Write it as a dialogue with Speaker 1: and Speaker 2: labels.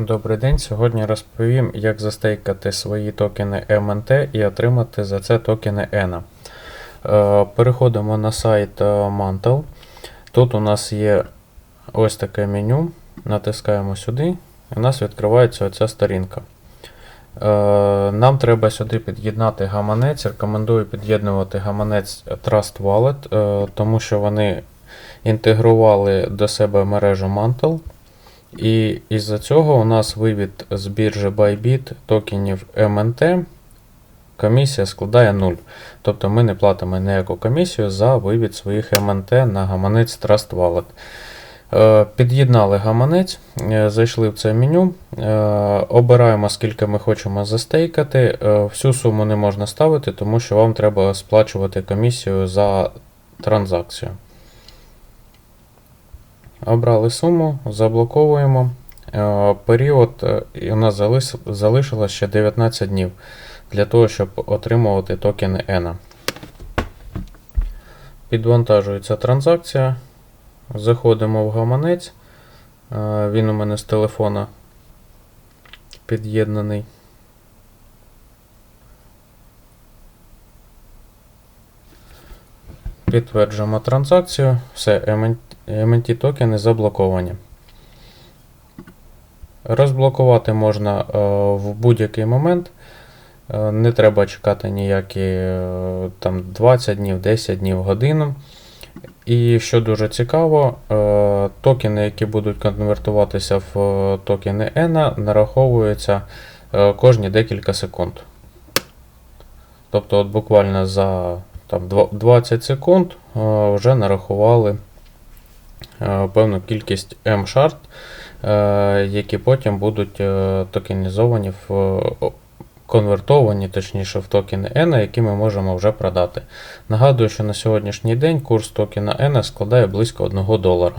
Speaker 1: Добрий день. Сьогодні розповім, як застейкати свої токени MNT і отримати за це токени ENA. Е, Переходимо на сайт е, Mantle. Тут у нас є ось таке меню. Натискаємо сюди, і у нас відкривається оця сторінка. Е, Нам треба сюди під'єднати гаманець. Рекомендую під'єднувати гаманець Trust Wallet, тому що вони інтегрували до себе мережу Mantle. І із-за цього у нас вивід з біржі Bybit токенів MNT комісія складає 0. Тобто ми не платимо ніяку комісію за вивід своїх MNT на гаманець Trust Wallet. Е, Під'єднали гаманець, е, зайшли в це меню, е, обираємо, скільки ми хочемо застейкати. Всю суму не можна ставити, тому що вам треба сплачувати комісію за транзакцію. Обрали суму, заблоковуємо. Е, Період е, і у нас залиш- залишилось ще 19 днів для того, щоб отримувати токени ENA. Підвантажується транзакція. Заходимо в гаманець. Е, Він у мене з телефона під'єднаний. Підтверджуємо транзакцію. Все, MNT токени заблоковані. Розблокувати можна е, в будь-який момент. Е, Не треба чекати ніякі е, там 20 днів, 10 днів, годину. І що дуже цікаво, е, токени, які будуть конвертуватися в е, токени ENA, нараховуються е, кожні декілька секунд. Тобто, от буквально за там, 20 секунд е, вже нарахували е, певну кількість M-шарт, е, які потім будуть е, токенізовані в е, конвертовані, точніше, в токени ENA, які ми можемо вже продати. Нагадую, що на сьогоднішній день курс токена ENA складає близько 1 долара.